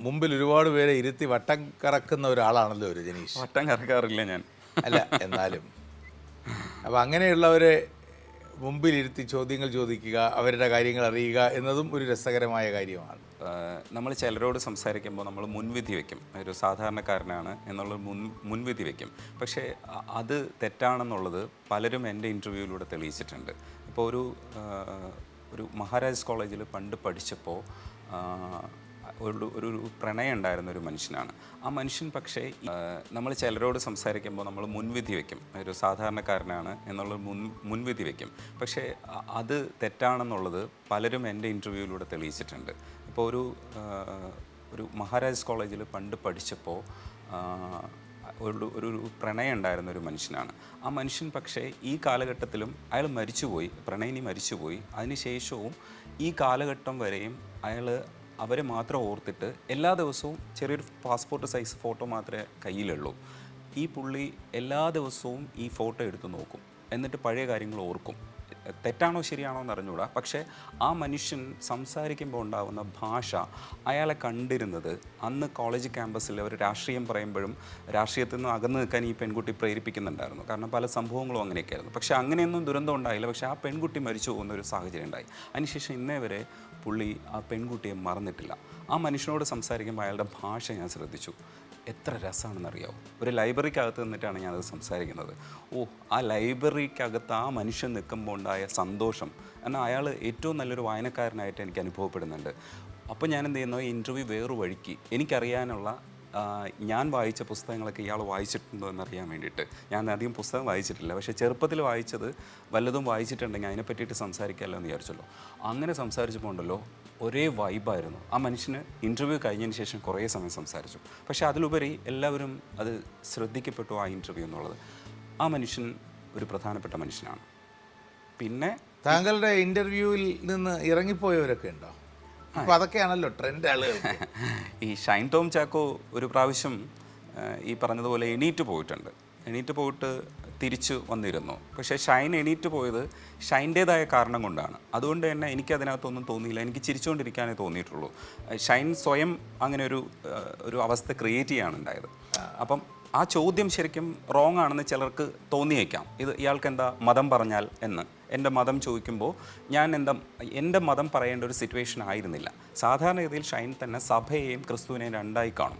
മുമ്പിൽ ഒരുപാട് പേരെ ഇരുത്തി വട്ടം കറക്കുന്ന ഒരാളാണല്ലോ ഒരു ജനീഷ്. വട്ടം കറക്കാറില്ല ഞാൻ. അല്ല എന്നാലും. അപ്പം അങ്ങനെയുള്ളവരെ മുമ്പിലിരുത്തി ചോദ്യങ്ങൾ ചോദിക്കുക അവരുടെ കാര്യങ്ങൾ അറിയുക എന്നതും ഒരു രസകരമായ കാര്യമാണ്. നമ്മൾ ചിലരോട് സംസാരിക്കുമ്പോൾ നമ്മൾ മുൻവിധി വയ്ക്കും ഒരു സാധാരണക്കാരനാണ് എന്നുള്ള മുൻ മുൻവിധി വയ്ക്കും പക്ഷേ അത് തെറ്റാണെന്നുള്ളത് പലരും എന്റെ ഇന്റർവ്യൂവിലൂടെ തെളിയിച്ചിട്ടുണ്ട്. ഇപ്പോൾ ഒരു ഒരു മഹാരാജ് കോളേജിൽ പണ്ട് പഠിച്ചപ്പോൾ ഒരു ഒരു പ്രണയം ഉണ്ടായിരുന്ന ഒരു മനുഷ്യനാണ്. ആ മനുഷ്യൻ പക്ഷേ നമ്മൾ ചിലരോട് സംസാരിക്കുമ്പോൾ നമ്മൾ മുൻവിധി വയ്ക്കും. ഒരു സാധാരണക്കാരനാണ് എന്നുള്ള മുൻ മുൻവിധി വയ്ക്കും. പക്ഷേ അത് തെറ്റാണെന്നുള്ളത് പലരും എന്റെ ഇന്റർവ്യൂവിലൂടെ തെളിയിച്ചിട്ടുണ്ട്. ഇപ്പോൾ ഒരു ഒരു മഹാരാജ് കോളേജിൽ പണ്ട് പഠിച്ചപ്പോൾ ഒരു ഒരു പ്രണയം ഉണ്ടായിരുന്ന ഒരു മനുഷ്യനാണ്. ആ മനുഷ്യൻ പക്ഷേ ഈ കാലഘട്ടത്തിലും അയാൾ മരിച്ചുപോയി. പ്രണയിനി മരിച്ചുപോയി. അതിനുശേഷവും ഈ കാലഘട്ടം വരെയും അയാൾ അവരെ മാത്രം ഓർത്തിട്ട് എല്ലാ ദിവസവും ചെറിയൊരു പാസ്പോർട്ട് സൈസ് ഫോട്ടോ മാത്രമേ കയ്യിലുള്ളൂ. ഈ പുള്ളി എല്ലാ ദിവസവും ഈ ഫോട്ടോ എടുത്ത് നോക്കും. എന്നിട്ട് പഴയ കാര്യങ്ങൾ ഓർക്കും. തെറ്റാണോ ശരിയാണോ എന്ന് അറിഞ്ഞൂടാ പക്ഷേ ആ മനുഷ്യൻ സംസാരിക്കുമ്പോൾ ഉണ്ടാകുന്ന ഭാഷ അയാളെ കണ്ടിരുന്നത് അന്ന് കോളേജ് ക്യാമ്പസിൽ അവർ രാഷ്ട്രീയം പറയുമ്പോഴും രാഷ്ട്രീയത്തിൽ നിന്ന് അകന്നു നിൽക്കാൻ ഈ പെൺകുട്ടി പ്രേരിപ്പിക്കുന്നുണ്ടായിരുന്നു. കാരണം പല സംഭവങ്ങളും അങ്ങനെയൊക്കെയായിരുന്നു. പക്ഷേ അങ്ങനെയൊന്നും ദുരന്തം ഉണ്ടായില്ല. പക്ഷേ ആ പെൺകുട്ടി മരിച്ചു പോകുന്ന ഒരു സാഹചര്യം ഉണ്ടായി. അതിനുശേഷം ഇന്നേ വരെ പുള്ളി ആ പെൺകുട്ടിയെ മറന്നിട്ടില്ല. ആ മനുഷ്യനോട് സംസാരിക്കുമ്പോൾ അയാളുടെ ഭാഷ ഞാൻ ശ്രദ്ധിച്ചു. എത്ര രസമാണെന്നറിയാമോ ഒരു ലൈബ്രറിക്കകത്ത് നിന്നിട്ടാണ് ഞാനത് സംസാരിക്കുന്നത്. ഓ ആ ലൈബ്രറിക്കകത്ത് ആ മനുഷ്യൻ നിൽക്കുമ്പോൾ ഉണ്ടായ സന്തോഷം. എന്നാൽ അയാൾ ഏറ്റവും നല്ലൊരു വായനക്കാരനായിട്ട് എനിക്ക് അനുഭവപ്പെടുന്നുണ്ട്. അപ്പോൾ ഞാൻ എന്ത് ചെയ്യുന്നു? ഇന്റർവ്യൂ വേറൊരു വഴിക്ക് എനിക്കറിയാനുള്ള ഞാൻ വായിച്ച പുസ്തകങ്ങളൊക്കെ ഇയാൾ വായിച്ചിട്ടുണ്ടോ എന്നറിയാൻ വേണ്ടിയിട്ട്. ഞാൻ അധികം പുസ്തകം വായിച്ചിട്ടില്ല. പക്ഷേ ചെറുപ്പത്തിൽ വായിച്ചത് വല്ലതും വായിച്ചിട്ടുണ്ടെങ്കിൽ അതിനെ പറ്റിയിട്ട് സംസാരിക്കാമല്ലോ എന്ന് വിചാരിച്ചല്ലോ. അങ്ങനെ സംസാരിച്ചപ്പോൾ ഉണ്ടല്ലോ ഒരേ വൈബായിരുന്നു ആ മനുഷ്യന് ഇന്റർവ്യൂ കഴിഞ്ഞതിന് ശേഷം കുറേ സമയം സംസാരിച്ചു. പക്ഷേ അതിലുപരി എല്ലാവരും അത് ശ്രദ്ധിക്കപ്പെട്ടു ആ ഇന്റർവ്യൂ എന്നുള്ളത്. ആ മനുഷ്യൻ ഒരു പ്രധാനപ്പെട്ട മനുഷ്യനാണ്. പിന്നെ താങ്കളുടെ ഇന്റർവ്യൂവിൽ നിന്ന് ഇറങ്ങിപ്പോയവരൊക്കെ ഉണ്ടോ? അപ്പൊ അതൊക്കെയാണല്ലോ ട്രെൻഡ് ആളുകൾ ഈ ഷൈൻ ടോം ചാക്കോ ഒരു പ്രാവശ്യം ഈ പറഞ്ഞതുപോലെ എണീറ്റ് പോയിട്ടുണ്ട്. എണീറ്റ് പോയിട്ട് തിരിച്ചു വന്നിരുന്നു. പക്ഷേ ഷൈൻ എണീറ്റ് പോയത് ഷൈന്റേതായ കാരണം കൊണ്ടാണ്. അതുകൊണ്ട് തന്നെ എനിക്ക് അതിനകത്തൊന്നും തോന്നിയില്ല. എനിക്ക് ചിരിച്ചുകൊണ്ടിരിക്കാനേ തോന്നിയിട്ടുള്ളൂ. ഷൈൻ സ്വയം അങ്ങനെ ഒരു ഒരു അവസ്ഥ ക്രിയേറ്റ് ചെയ്യാണ് ഉണ്ടായത് അപ്പം ആ ചോദ്യം ശരിക്കും റോങ് ആണെന്ന് ചിലർക്ക് തോന്നിയേക്കാം. ഇത് ഇയാൾക്ക് എന്താ മതം പറഞ്ഞാൽ എന്ന്. എന്റെ മതം ചോദിക്കുമ്പോൾ ഞാൻ എന്താ എന്റെ മതം പറയേണ്ട ഒരു സിറ്റുവേഷൻ ആയിരുന്നില്ല. സാധാരണഗതിയിൽ ഷൈൻ തന്നെ സഭയെയും ക്രിസ്തുവിനെയും രണ്ടായി കാണും.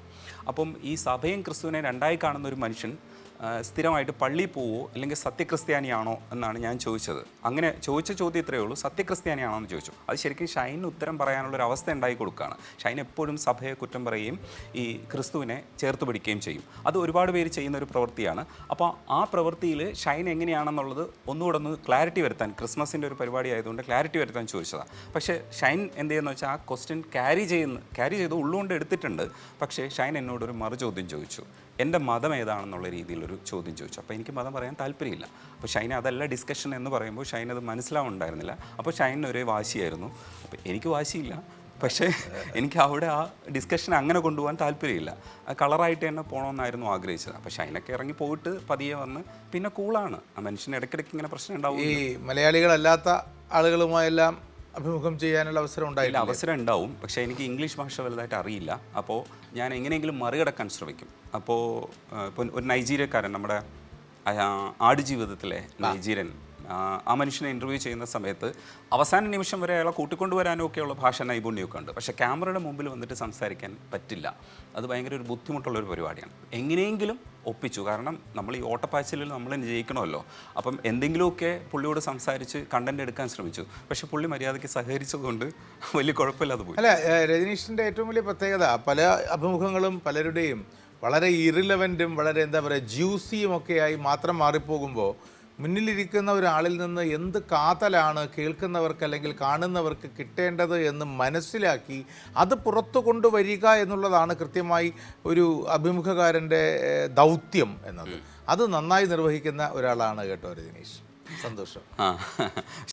അപ്പം ഈ സഭയും ക്രിസ്തുവിനെയും രണ്ടായി കാണുന്ന ഒരു മനുഷ്യൻ സ്ഥിരമായിട്ട് പള്ളി പോവോ അല്ലെങ്കിൽ സത്യക്രിസ്ത്യാനിയാണോ എന്നാണ് ഞാൻ ചോദിച്ചത്. അങ്ങനെ ചോദിച്ച ചോദ്യം ഇത്രയേ ഉള്ളൂ. സത്യക്രിസ്ത്യാനിയാണോ എന്ന് ചോദിച്ചു. അത് ശരിക്കും ഷൈനിന് ഉത്തരം പറയാനുള്ള ഒരു അവസ്ഥ ഉണ്ടായി കൊടുക്കുകയാണ്. ഷൈൻ എപ്പോഴും സഭയെ കുറ്റം പറയുകയും ഈ ക്രിസ്തുവിനെ ചേർത്ത് പിടിക്കുകയും ചെയ്യും. അത് ഒരുപാട് പേര് ചെയ്യുന്ന ഒരു പ്രവൃത്തിയാണ്. അപ്പോൾ ആ പ്രവൃത്തിയിൽ ഷൈൻ എങ്ങനെയാണെന്നുള്ളത് ഒന്നുകൂടെ ഒന്ന് ക്ലാരിറ്റി വരുത്താൻ ക്രിസ്മസിന്റെ ഒരു പരിപാടി ആയതുകൊണ്ട് ക്ലാരിറ്റി വരുത്താൻ ചോദിച്ചതാണ്. പക്ഷേ ഷൈൻ എന്ത് ചെയ്യുന്നതെന്ന് വെച്ചാൽ ആ ക്വസ്റ്റ്യൻ ക്യാരി ചെയ്യുന്ന ക്യാരി ചെയ്ത് ഉള്ളുകൊണ്ട് എടുത്തിട്ടുണ്ട്. പക്ഷേ ഷൈൻ എന്നോടൊരു മറു ചോദ്യം ചോദിച്ചു. എന്റെ മതം ഏതാണെന്നുള്ള രീതിയിലൊരു ചോദ്യം ചോദിച്ചു. അപ്പോൾ എനിക്ക് മതം പറയാൻ താല്പര്യമില്ല. അപ്പോൾ ഷൈൻ അതല്ല ഡിസ്കഷൻ എന്ന് പറയുമ്പോൾ ഷൈൻ അത് മനസ്സിലാവുന്നുണ്ടായിരുന്നില്ല. അപ്പോൾ ഷൈനിന് ഒരേ വാശിയായിരുന്നു. അപ്പോൾ എനിക്ക് വാശിയില്ല. പക്ഷേ എനിക്ക് അവിടെ ആ ഡിസ്കഷൻ അങ്ങനെ കൊണ്ടുപോകാൻ താല്പര്യമില്ല. ആ കളറായിട്ട് തന്നെ പോകണമെന്നായിരുന്നു ആഗ്രഹിച്ചത്. അപ്പോൾ ഷൈനൊക്കെ ഇറങ്ങി പോയിട്ട് പതിയെ വന്ന് പിന്നെ കൂളാണ്. ആ മനുഷ്യന് ഇടയ്ക്കിടയ്ക്ക് ഇങ്ങനെ പ്രശ്നം ഉണ്ടാവും ഈ മലയാളികളല്ലാത്ത ആളുകളുമായെല്ലാം അഭിമുഖം ചെയ്യാനുള്ള അവസരം ഉണ്ടായില്ല അവസരം ഉണ്ടാവും. പക്ഷേ എനിക്ക് ഇംഗ്ലീഷ് ഭാഷ വലുതായിട്ട് അറിയില്ല. അപ്പോൾ ഞാൻ എങ്ങനെയെങ്കിലും മറികടക്കാൻ ശ്രമിക്കും. അപ്പോൾ ഇപ്പോൾ ഒരു നൈജീരിയക്കാരൻ നമ്മുടെ ആടുജീവിതത്തിലെ നൈജീരിയൻ ആ, മനുഷ്യനെ ഇന്റർവ്യൂ ചെയ്യുന്ന സമയത്ത് അവസാന നിമിഷം വരെ അയാളെ കൂട്ടിക്കൊണ്ടുവരാനും ഒക്കെയുള്ള ഭാഷ നൈപുണ്യമൊക്കെ ഉണ്ട്. പക്ഷേ ക്യാമറയുടെ മുമ്പിൽ വന്നിട്ട് സംസാരിക്കാൻ പറ്റില്ല. അത് ഭയങ്കര ഒരു ബുദ്ധിമുട്ടുള്ള ഒരു പരിപാടിയാണ്. എങ്ങനെയെങ്കിലും ഒപ്പിച്ചു. കാരണം നമ്മൾ ഈ ഓട്ടപ്പാച്ചിലിൽ നമ്മൾ ജയിക്കണമല്ലോ. അപ്പം എന്തെങ്കിലുമൊക്കെ പുള്ളിയോട് സംസാരിച്ച് കണ്ടന്റ് എടുക്കാൻ ശ്രമിച്ചു. പക്ഷെ പുള്ളി മര്യാദയ്ക്ക് സഹകരിച്ചതുകൊണ്ട് വലിയ കുഴപ്പമില്ലാതെ പോയി. അല്ല രജനീഷിന്റെ ഏറ്റവും വലിയ പ്രത്യേകത പല അഭിമുഖങ്ങളും പലരുടെയും വളരെ ഇറിലവന്റും വളരെ എന്താ പറയുക ജ്യൂസിയും ഒക്കെയായി മാത്രം മാറിപ്പോകുമ്പോൾ മുന്നിലിരിക്കുന്ന ഒരാളിൽ നിന്ന് എന്ത് കാതലാണ് കേൾക്കുന്നവർക്ക് അല്ലെങ്കിൽ കാണുന്നവർക്ക് കിട്ടേണ്ടത് എന്ന് മനസ്സിലാക്കി അത് പുറത്തു കൊണ്ടുവരിക എന്നുള്ളതാണ് കൃത്യമായി ഒരു അഭിമുഖകാരന്റെ ദൗത്യം എന്നത്. അത് നന്നായി നിർവഹിക്കുന്ന ഒരാളാണ് കേട്ടോ രജനീഷ്. സന്തോഷം. ആ.